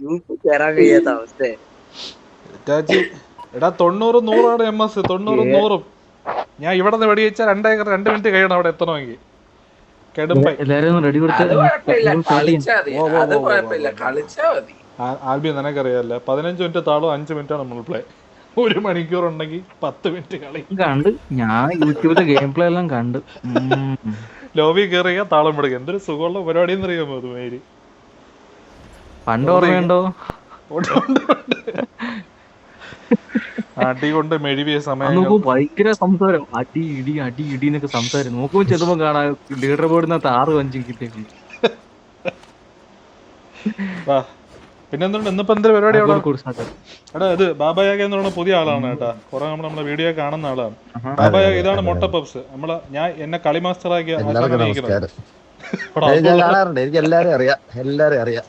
Group കയറാൻ കഴിയാത്ത അവസ്ഥ. ഇറ്റാച്ചി എടാ തൊണ്ണൂറ് നൂറാണ് എം എസ് തൊണ്ണൂറ് നൂറും. ഞാൻ ഇവിടെ നിന്ന് വെടിവെച്ചാൽ രണ്ടേക്കർ രണ്ട് മിനിറ്റ് കഴിയണം അവിടെ എത്തണമെങ്കിൽ ആൽബി നിനക്കറിയാല്ല പതിനഞ്ച് മിനിറ്റ് താളും അഞ്ച് മിനിറ്റാണ് നമ്മൾ പ്ലേ ഒരു മണിക്കൂർ ഉണ്ടെങ്കിൽ പത്ത് മിനിറ്റ് കളി. കണ്ട്. ഞാൻ യൂട്യൂബിലെ ഗെയിം പ്ലേ എല്ലാം കണ്ട്. ലോബി കയറിയ താളം പിടിക്കുക എന്തൊരു സുഖമുള്ള പരിപാടി എന്ന് അറിയാമോ അത് മേരി? പണ്ട് ഓർമ്മയുണ്ടോ. അടി കൊണ്ട് സമയം നോക്കുമ്പോ ഭയങ്കര സംസാരം. അടി ഇടി അടി ഇടി എന്നൊക്കെ സംസാരം. നോക്കുമ്പോ ചെതുമ്പോ കാണാ ലീഡർ ബോർഡിനകത്ത് ആറ് അഞ്ചും കിട്ടിയേക്കും വാ. പിന്നെന്തുണ്ട്? ഇന്നിപ്പോ എന്തൊരു പരിപാടി എടാ ഇത് ബാബായാഗ എന്ന് പറയുന്ന പുതിയ ആളാണ് കേട്ടാ. കുറെ നമ്മൾ നമ്മുടെ വീഡിയോ കാണുന്ന ആളാണ്. ബാബായാഗ ഇതാണ് മൊട്ട പപ്സ് നമ്മളെ ഞാൻ എന്നെ കളി എനിക്ക് എല്ലാരും അറിയാം. എല്ലാരും അറിയാം.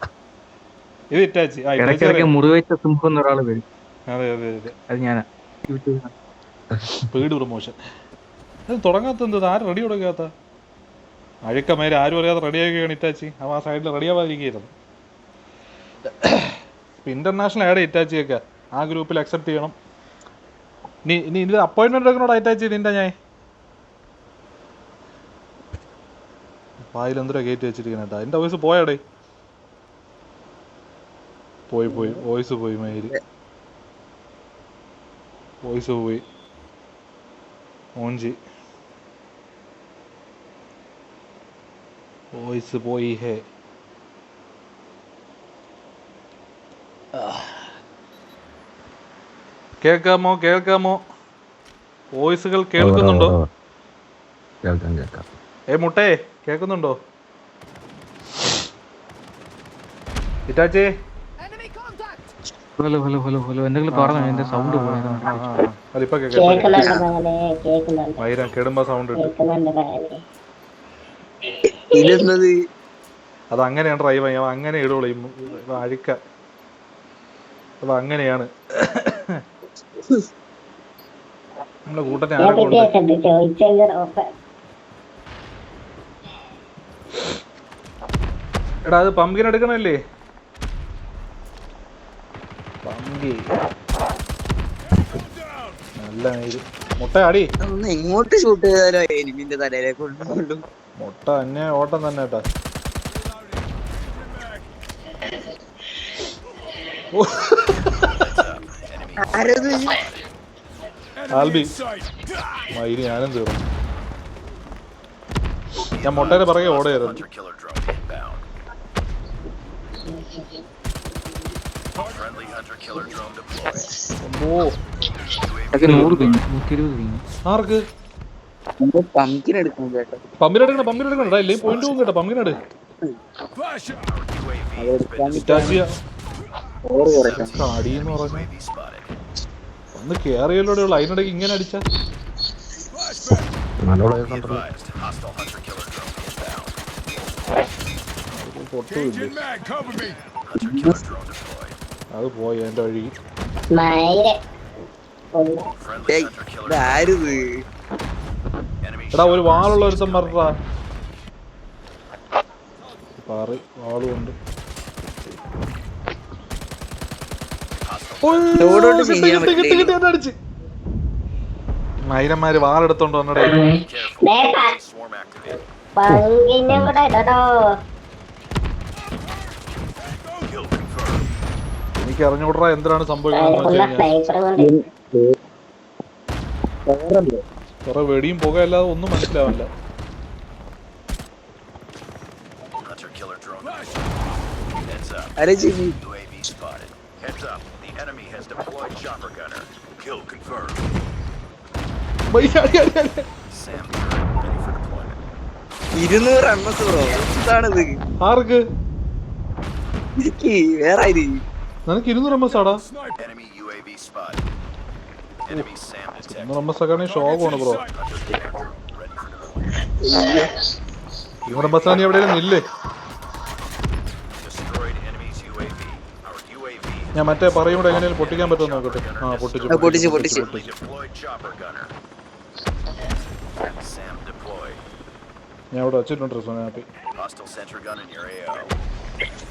ഇത് ഇറ്റാച്ചി ഇടയ്ക്കിടയ്ക്ക്. മുറിവേറ്റ സിംഹം എന്നൊരാൾ വരും. അതെ അതെ അതെ. അത് ഞാനാ. യൂട്യൂബിൽ പ്രൊമോഷൻ. ഇത് തുടങ്ങാത്ത എന്ത്? ആരും റെഡി കൊടുക്കാത്ത? അഴുക്കമേര് ആരും അറിയാതെ റെഡി ആക്കുകയാണ് ഇറ്റാച്ചി അവ ആ സൈഡിൽ റെഡി ആവാതിരിക്കുന്നു ഇന്റർനാഷണൽ ആഡ് ഇറ്റാച്ചിയൊക്കെ ആ ഗ്രൂപ്പിൽ അക്സെപ്റ്റ് ചെയ്യണം. നീ നീ ഇത് അപ്പോയിന്റ്മെന്റ് എടുക്കണോടാ ഇറ്റാച്ചി നിന്റെ ഞാൻ. വായിൽ എന്തോ കയറ്റി വെച്ചിരിക്കണേട്ടാ എന്റെ വോയിസ് പോയാടേ പോയി പോയി. വോയിസ് പോയി മയിൽ വോയിസ് പോയി. ഓഞ്ചി വോയിസ് പോയി ഹേ. കേൾക്കാമോ? കേൾക്കാമോ? വോയിസുകൾ കേൾക്കുന്നുണ്ടോ. കേൾക്കാം കേൾക്കാം. ഏ മുട്ടേ കേൾക്കുന്നുണ്ടോ? Itachi. Hello hello hello hello. എന്തെങ്കിലും പറഞ്ഞു എന്റെ സൗണ്ട് പോയത് കെടുമ്പോ സൗണ്ട് അത് അങ്ങനെയാണ് ഡ്രൈവ് ചെയ്യാം അങ്ങനെ ഇടുള്ളൂ അഴിക്ക. അത് അങ്ങനെയാണ്. നമ്മളെ കൂട്ടത്തെ എടാ അത് പമ്പിൻ എടുക്കണല്ലേ? നല്ല നീര്. മുട്ട അടി ഒന്ന് ഇങ്ങോട്ട് ഷൂട്ട് ചെയ്താലോ? എനിമിന്റെ തലയിലേക്ക് മുട്ട തന്നെ ഓട്ടം തന്നെ കേട്ടാ. ആൽബി. മയിൽ ഞാനും തീർന്നു. ഞാൻ മുട്ടയുടെ പിറകെ ഓടയായിരുന്നു Killer drone inbound. Friendly hunter killer drone deployed. ഓ ഇടയ്ക്ക് നൂറ് കഴിഞ്ഞു നൂറ്റി ഇരുപത് കഴിഞ്ഞു ആർക്ക്? പമ്പിനെടുക്കണ പമ്പിനെടുക്കണ ഇല്ലേ? പോയിന്റ് പോകും കേട്ടോ പമ്പിനെട് അടിയെന്ന് പറഞ്ഞു. ഒന്ന് കേറിയല്ലോടെ ഉള്ളു അതിനിടയ്ക്ക് ഇങ്ങനെ അടിച്ച. നല്ലോണം അത് പോയി എന്റെ വഴി. എടാ ഒരു വാളുള്ള ഒരുത്തൻ പറഞ്ഞാ പാറി ചെയ്യാൻ പറ്റില്ല മൈരന്മാര് വാളെടുത്തോണ്ട് വന്നടേ. എനിക്ക് അറിഞ്ഞൂടാ എന്താണ് സംഭവിക്കുന്നത് വെടിയും പുക അല്ലാതെ ഒന്നും മനസ്സിലാവില്ല ഇരുന്നൂറ് എണ്ണത്തോ എന്താണിത്? ആർക്ക്? വേറെ നിനക്ക് ഇരുന്നൂറ് എം എസ് ആടാ. ഇരുന്നൂറ് എം എസ് ഒക്കെ ഷോക്കാണ് ബ്രോ. ഇരുന്നൂറ് എം എസ് ആണ്. Our UAV ഞാൻ മറ്റേ പറയും കൂടെ എങ്ങനെയാലും പൊട്ടിക്കാൻ പറ്റുമോ നോക്കട്ടെ ആ പൊട്ടിച്ചു പൊട്ടിച്ചു, പൊട്ടിച്ചു. ഞാൻ ഇവിടെ വെച്ചിട്ടുണ്ട് snappy Hostile sentry gun in your AO.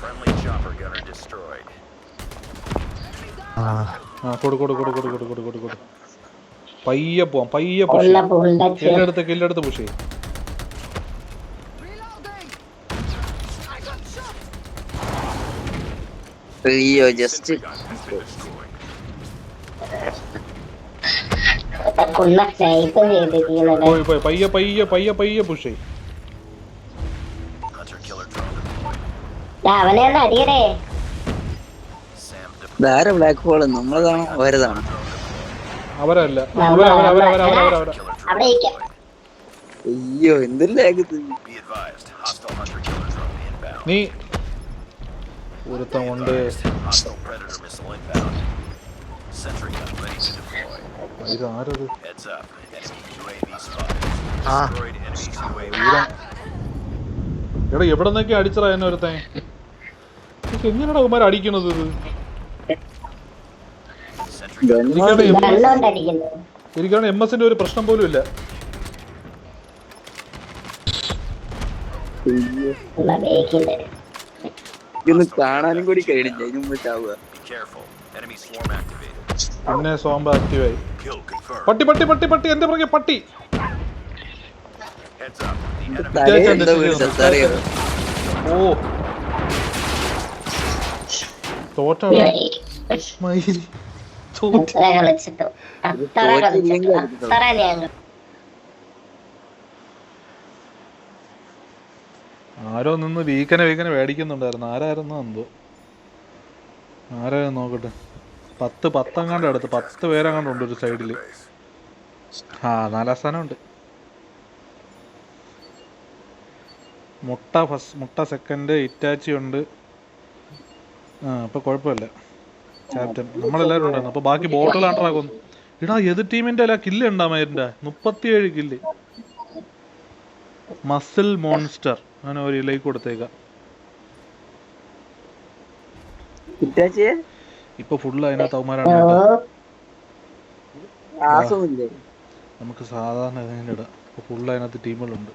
Friendly chopper gunner destroyed. ആ. കൊടു കൊടു കൊടു കൊടു കൊടു കൊടു കൊടു കൊടു. പയ്യെ പോവാം പയ്യെ കില്ലെടുത്ത് കില്ലെടുത്ത് പുഷ് ചെയ്യും. അയ്യോ ജസ്റ്റ് പോയി പോയി പയ്യെ പയ്യെ പയ്യെ പയ്യെ പുഷ് ചെയ്യും. അവനെ ഒന്ന് അടിയടേ. ഇതാരെ ബ്ലാക്ക് ഹോൾ നമ്മളതാണോ അവരതാണോ. അവരല്ല. അയ്യോ എന്തില്ലേ നീ ഒരുത്തം ഉണ്ട് എടാ എവിടെ നിന്നൊക്കെ അടിച്ചറാ എന്നെ ഒരുത്തേ എങ്ങനെയാണ് കുമാർ അടിക്കണത് ഇത്? എനിക്കാണ് എം എസിന്റെ ഒരു പ്രശ്നം പോലും ഇല്ല. കാണാനും കൂടി പിന്നെ സോംബ ആക്റ്റീവായി പട്ടി പട്ടി പട്ടി പട്ടി എന്റെ പുറകെ പട്ടി. ഓ. തോറ്റാണ് മയിലി അത്ര കളിച്ചിട്ടു അത്ര കളിച്ചിട്ടു അത്ര ഞങ്ങൾ. ആരോ നിന്ന് വീക്കനെ വീക്കനെ മേടിക്കുന്നുണ്ടായിരുന്നു ആരായിരുന്നു എന്തോ? ആരായിരുന്നു നോക്കട്ടെ. പത്ത് പത്തങ്ങാണ്ട് അടുത്ത് പത്ത് പേരങ്ങാണ്ട് ഉണ്ട് ഒരു സൈഡിൽ ആ നാലാം സ്ഥാനം ഉണ്ട് മുട്ട ഫസ്റ്റ് മുട്ട സെക്കൻഡ് ഇറ്റാച്ചി ഉണ്ട്. ആ അപ്പൊ കുഴപ്പമില്ല. ക്യാപ്റ്റൻ നമ്മളെല്ലാരും ഉണ്ടായിരുന്നു. അപ്പൊ ബാക്കി ബോട്ടൽ ആണ്ടറാകുന്നു എടാ എതിർ ടീമിന്റെ അല്ല? കില്ല് ഉണ്ടാമാതിരിന്റെ മുപ്പത്തിയേഴ് കില്ല് മസിൽ മോൺസ്റ്റർ അങ്ങനെ ഒരു ഇലയിൽ കൊടുത്തേക്കാം. ഇപ്പൊ ഫുള്ള് അതിനകത്ത് അവന്മാരാണ് നമുക്ക് സാധാരണ ഇതിന്റെ ഇടാം. ഇപ്പൊ ഫുള്ള് അതിനകത്ത് ടീമുകളുണ്ട്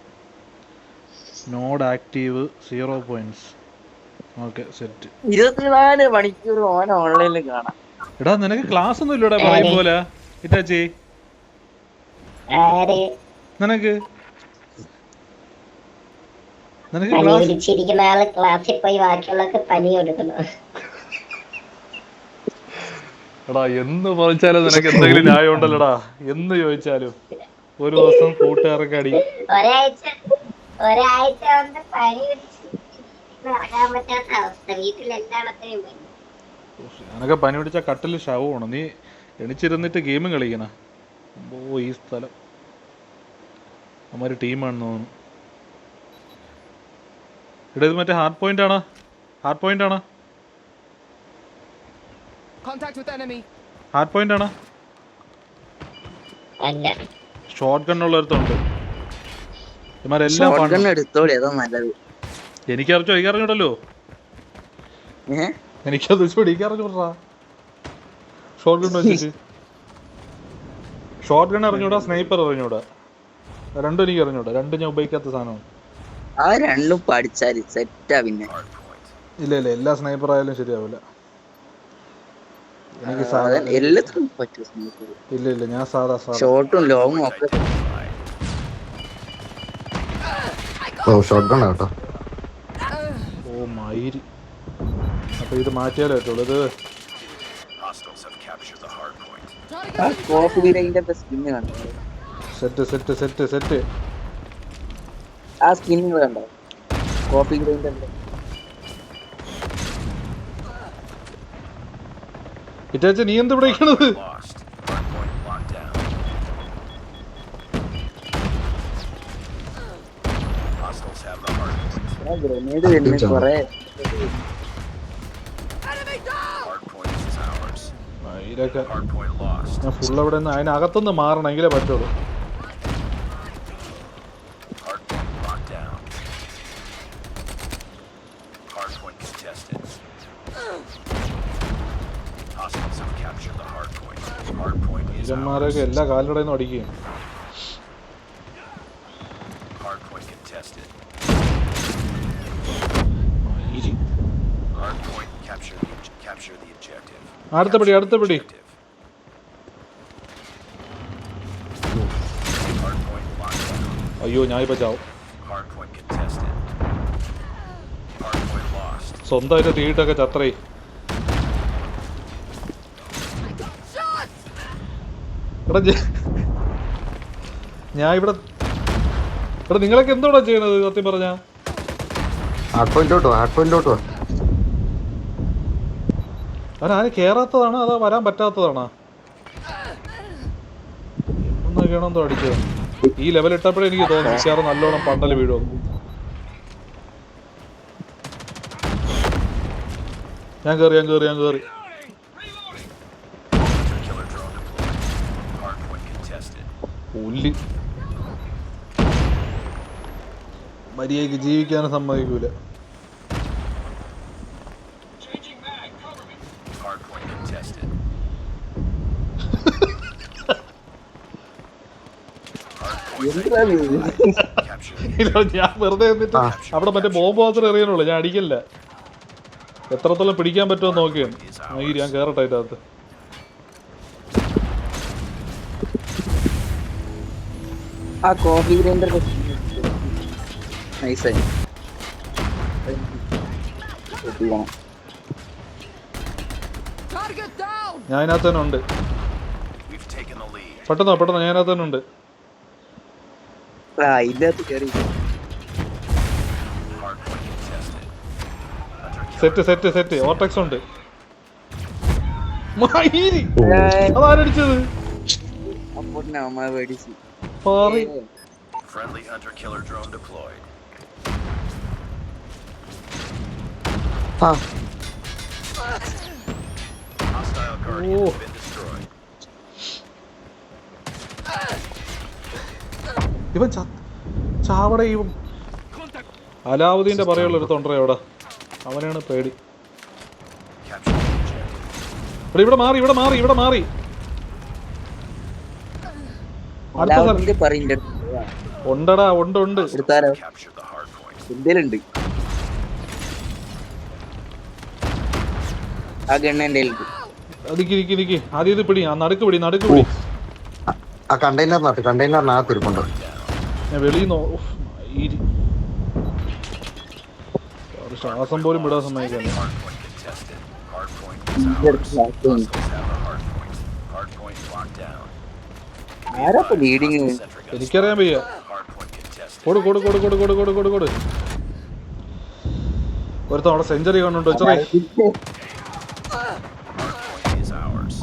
നോഡ് ആക്റ്റീവ് സീറോ പോയിന്റ്സ് ഇരുപത്തിനാല് മണിക്കൂർ ഓൻ ഓൺലൈനിൽ കാണാം. എടാ നിനക്ക് ക്ലാസ് ഒന്നും ഇല്ലടാ പറയും പോലെ. ഇറ്റാച്ചി. നിനക്ക്? നിനക്ക് ആൾ ക്ലാസ്സിൽ പോയി ബാക്കിയുള്ളവർക്ക് പനി കൊടുക്കുന്നു. എടാ എന്ന് പറഞ്ഞാലും നിനക്ക് എന്തെങ്കിലും ന്യായം ഉണ്ടല്ലോടാ. എന്ന് ചോദിച്ചാലും ഒരു ദിവസം കൂട്ടുകാർക്ക് അടി. ഒരാഴ്ച ഒരാഴ്ച പനി ഇറങ്ങാൻ പറ്റാത്ത അവസ്ഥ. വീട്ടിലെല്ലായിടത്തിനും പനി ഞാനൊക്കെ പനി പിടിച്ച കട്ടിൽ ശവമാണ് നീ എണിച്ചിരുന്നിട്ട് ഗെയിം കളിക്കണ? ഓ ഈ സ്ഥലം. അമ്മൊരു ടീമാണെന്ന് തോന്നുന്നു. ഇവിടെ ഇത് മറ്റേ ഹാർഡ് പോയിന്റ് ആണ്? ഹാർഡ് പോയിന്റ് ആണ്. ഹാർഡ് പോയിന്റ് ആണ്? ഷോർട്ട് ഗൺ ഉള്ളടത്തുണ്ട്. ഇമാരെല്ലാം നല്ലത് എനിക്കറിഞ്ഞോ എനിക്കറിഞ്ഞൂടല്ലോ ഏഹ് എനിക്കത് എനിക്ക് എനിക്കറിഞ്ഞൂടാ ഷോർട്ട് ഗൺ വെച്ചിട്ട്. ഷോർട്ട് ഗൺ അറിഞ്ഞൂടാ സ്നൈപ്പർ അറിഞ്ഞൂടാ. രണ്ടും എനിക്ക് അറിഞ്ഞൂടാ. രണ്ടും ഞാൻ ഉപയോഗിക്കാത്ത സാധനമാണ്. ആ രണ്ടും പഠിച്ചാൽ സെറ്റാ പിന്നെ. ഇല്ല ഇല്ല എല്ലാ സ്നൈപ്പർ ആയാലും ശരിയാവില്ല. എനിക്ക് എല്ലാത്തിനും പറ്റും ഇല്ല ഇല്ല ഞാൻ സാധാ സാധാ. ഷോർട്ടും ലോങ്ങും ഒക്കെ ഓ ഷോട്ട് ഗൺ ആട്ടോ മയിരി അപ്പോൾ ഇത് മാറ്റിയാലേ പറ്റുള്ളൂ. സെറ്റ് സെറ്റ് സെറ്റ് സെറ്റ് ആ സ്കിൻ കണ്ടോ? കോപ്പി ഗ്രൈൻഡറിന്റെ ഇറ്റാച്ച നീ എന്ത് പിടിക്കണത് ഗ്രനേഡ് ഫുൾ അവിടെ അതിനകത്തുനിന്ന് മാറണമെങ്കിലേ പറ്റുള്ളൂ. ഇവന്മാരൊക്കെ എല്ലാ കാലിലൂടെ നിന്നും അടിക്കുകയും contested. Hard point captured. Capture the objective. അടുത്ത പിടി അടുത്ത പിടി Objective. Hardpoint locked down. അയ്യോ ഞാൻ ഇപ്പൊ ചാവും. സ്വന്തമായിട്ട് തീയിട്ടൊക്കെ ചത്രേ എടാ ഞാൻ ഇവിടെ എടാ നിങ്ങളൊക്കെ എന്തോടാ ചെയ്യണത് സത്യം പറഞ്ഞ? ഹാർഡ് പോയിന്റിലോട്ട് ഹാർഡ് പോയിന്റിലോട്ട് അവൻ ആരും കേറാത്തതാണോ അതോ വരാൻ പറ്റാത്തതാണോ? എന്നൊക്കെയാണോ എന്തോ അടിച്ചത് ഈ ലെവൽ ഇട്ടപ്പോഴേ എനിക്ക് തോന്നി മിക്കവാറും നല്ലോണം പണ്ടൽ വീഴുമെന്ന് ഞാൻ കേറി ഞാൻ കേറി ഞാൻ കേറി. പുല്ല്. മര്യാദയ്ക്ക് ജീവിക്കാനും സമ്മതിക്കൂല. ഞാൻ വെറുതെ എന്നിട്ട് അവിടെ മറ്റേ ബോംബ് മാത്രമേ എറിയാനുള്ളൂ ഞാൻ അടിക്കില്ല എത്രത്തോളം പിടിക്കാൻ പറ്റുമോ നോക്കിയാണ് ഈ ഞാൻ കേറട്ടെ അതിനകത്ത്. ആ കോഫി ഗ്രൈൻഡർ നൈസായി ഞാൻ അതിനകത്ത് തന്നെ ഉണ്ട്. പെട്ടെന്നോ പെട്ടെന്നോ ഞാൻ തന്നെ ഉണ്ട്. സെറ്റ് സെറ്റ് സെറ്റ് ഓട്ടക്സ് ഉണ്ട്. അതാരടിച്ചത് Friendly hunter killer drone deployed. ആ Hostile guardian Ooh. has been destroyed. ഇവൻ ച- ചാവട ഇവൻ അലാവുദ്ദീന്റെ പറയുള്ള ഒരു തൊണ്ടറ അവിടെ അവനാണ് പേടി. ഇവിടെ ഇവിടെ മാറി ഇവിടെ മാറി ഇവിടെ മാറി. ഉണ്ടടാ ഉണ്ട് ഉണ്ട്. എടുത്താലോ ആ ഗണ്ണ എന്റെ ആദ്യം ഇത് പിടി. ആ നടുക്ക് പിടി നടുക്ക് പിടി. ആ കണ്ടെയ്നറിനകത്ത് കണ്ടെയ്നറിനകത്ത് ഇരിപ്പുണ്ട് ഞാൻ വെളിയിൽ നോ ശ്വാസം പോലും വിടാൻ സമ്മതിക്കാൻ എനിക്കറിയാൻ വയ്യ. കൊടു കൊടു കൊടു കൊടു കൊടു കൊടു കൊടു. കൊടു ഒരുത്തൻ അവിടെ സെഞ്ചുറി കണ്ടുണ്ടോ ചെറിയ.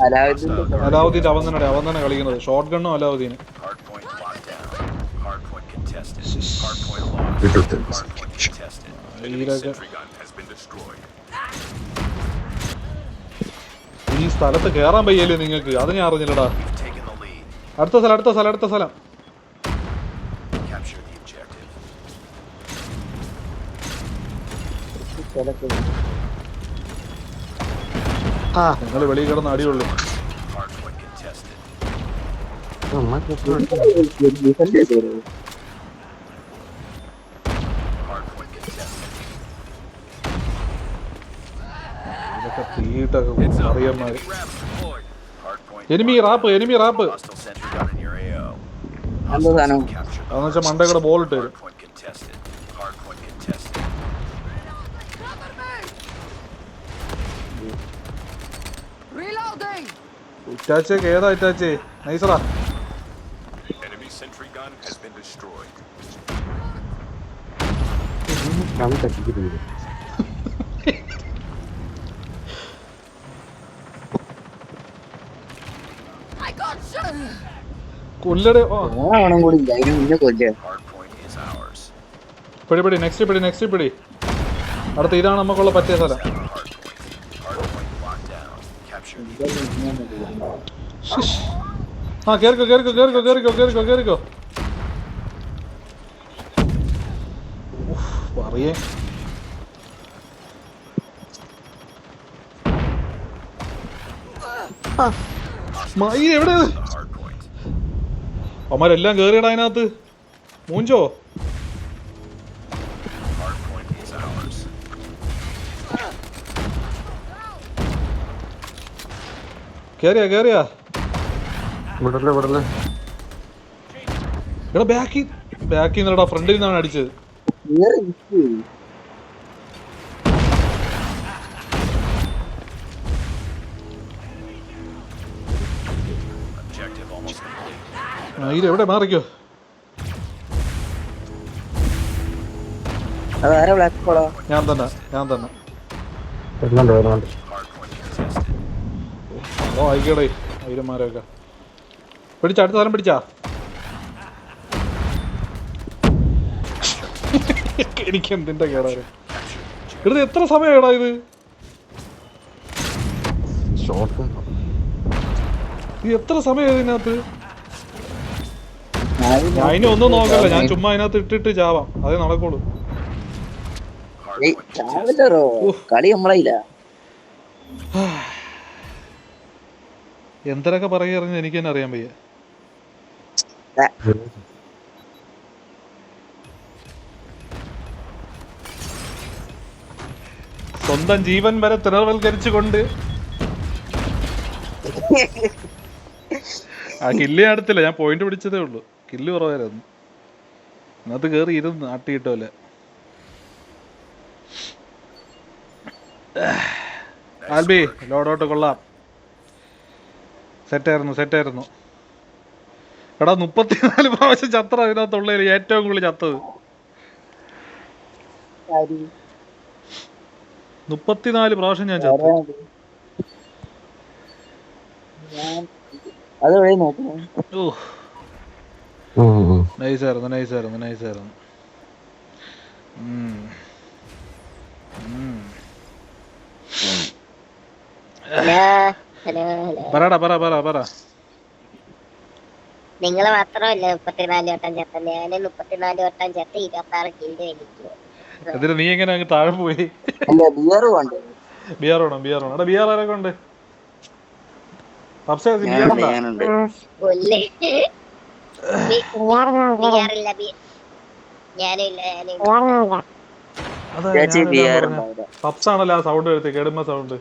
അലാവുദ്ദീന്റെ അവൻ അവൻ തന്നെ കളിക്കുന്നത്. ഷോർട്ട് ഗണ്ണും അലാവുദ്ദീന്. ഈ സ്ഥലത്ത് കേറാൻ പയ്യല്ലേ നിങ്ങൾക്ക്? അത് ഞാൻ അറിഞ്ഞില്ലടാ. അടുത്ത സ്ഥലം അടുത്ത സ്ഥലം അടുത്ത സ്ഥലം. Thank you. ഞങ്ങൾ വെളിയിൽ കിടന്ന് അടിയുള്ളൂ. എനിമി റാപ്പ് എനിമി റാപ്പ് അതെന്നുവെച്ചാൽ ബോൾ ഇട്ട് തരും. മുന്നേ കൊല്ല Hardpoint നൈസറാ ours. പിടി പിടി നെക്സ്റ്റ് പിടി നെക്സ്റ്റ് പിടി അടുത്ത ഇതാണ് നമുക്കുള്ള പറ്റിയ സ്ഥലം. ആ കേറിക്കോ കേറിക്കോ കേറിക്കോ കേറിക്കോ കേറിക്കോ കേറിക്കോ പറയേ മൈ എവിടെ. അവന്മാരെല്ലാം കേറിയടാ അതിനകത്ത് മൂഞ്ചോ. കേറിയാ കേറിയാ വിടല്ലേ ഇവിടല്ലേ എടാ ബാക്കി ബാക്കി നിന്നടാ ഫ്രണ്ടിൽ നിന്നാണ് അടിച്ചത്. എവിടെ? മാറിക്കോ. ഞാൻ തന്നെ ഞാൻ തന്നെ. ഓ ആയിക്കോടെ ഐരന്മാരൊക്കെ പിടിച്ച അടുത്ത സ്ഥലം പിടിച്ചാ. എനിക്ക് എന്തിന്റെ കേടാറ് ഇത് എത്ര ഇത്? ഷോട്ട് ഇത് എത്ര സമയം ഇതിനകത്ത്? ഞാൻ ഇനി ഒന്നും നോക്കല്ല ഞാൻ ചുമ്മാ അതിനകത്ത് ഇട്ടിട്ട് ചാവാം. അതേ നടക്കുള്ളൂ. കളി നമ്മളയില്ല. എന്തരൊക്കെ പറയുക എനിക്ക് തന്നെ അറിയാൻ വയ്യ. സ്വന്തം ജീവൻ വരെ തിരവൽക്കരിച്ചുകൊണ്ട് ആ കില്ല് ഞാൻ എടുത്തില്ല. ഞാൻ പോയിന്റ് പിടിച്ചതേ ഉള്ളൂ. കില്ല് കുറവായിരുന്നു. അതിനകത്ത് കയറി ഇരുന്ന് ആട്ടി കിട്ടുമല്ലേ ആൽബി ലോഡോട്ട് കൊള്ളാം. സെറ്റായിരുന്നു സെറ്റായിരുന്നു എടാ മുപ്പത്തിനാല് പ്രാവശ്യം ചത്ര അതിനകത്തുള്ളതിൽ ഏറ്റവും കൂടുതൽ ചത്തത്. മുപ്പത്തിനാല് പ്രാവശ്യം ഞാൻ ചത്തു. നൈസായിരുന്നു നൈസായിരുന്നു നൈസായിരുന്നു. പറടാ പറ പറ പറ. നിങ്ങൾ മാത്രമല്ല മുപ്പത്തിനാല് വട്ടം ചേർത്ത ഞാൻ മുപ്പത്തിനാല് വട്ടം ചേർത്ത് ഇരുപത്തി ആറ് കിലോ എനിക്ക് എന്നിട്ട് നീ എങ്ങനെ അങ്ങ് താഴെ പോയി? ബിയർ ബിയർ വേണം ബിയർ വേണം. എടാ ബിയർ ആരൊക്കെ ഉണ്ട് പപ്സേ ബിയർ ഞാനുണ്ട് ഉണ്ടോ? ഞാനുണ്ട്. കൊല്ലേ ബിയാറില്ല ബി ഞാനില്ല ഞാനില്ല. അതാ ചേച്ചി ഞാനില്ല ബിയർ പറഞ്ഞെ. പപ്സ് ആണല്ലോ ആ സൗണ്ട് എടുത്ത് കെടുമ്പ സൗണ്ട്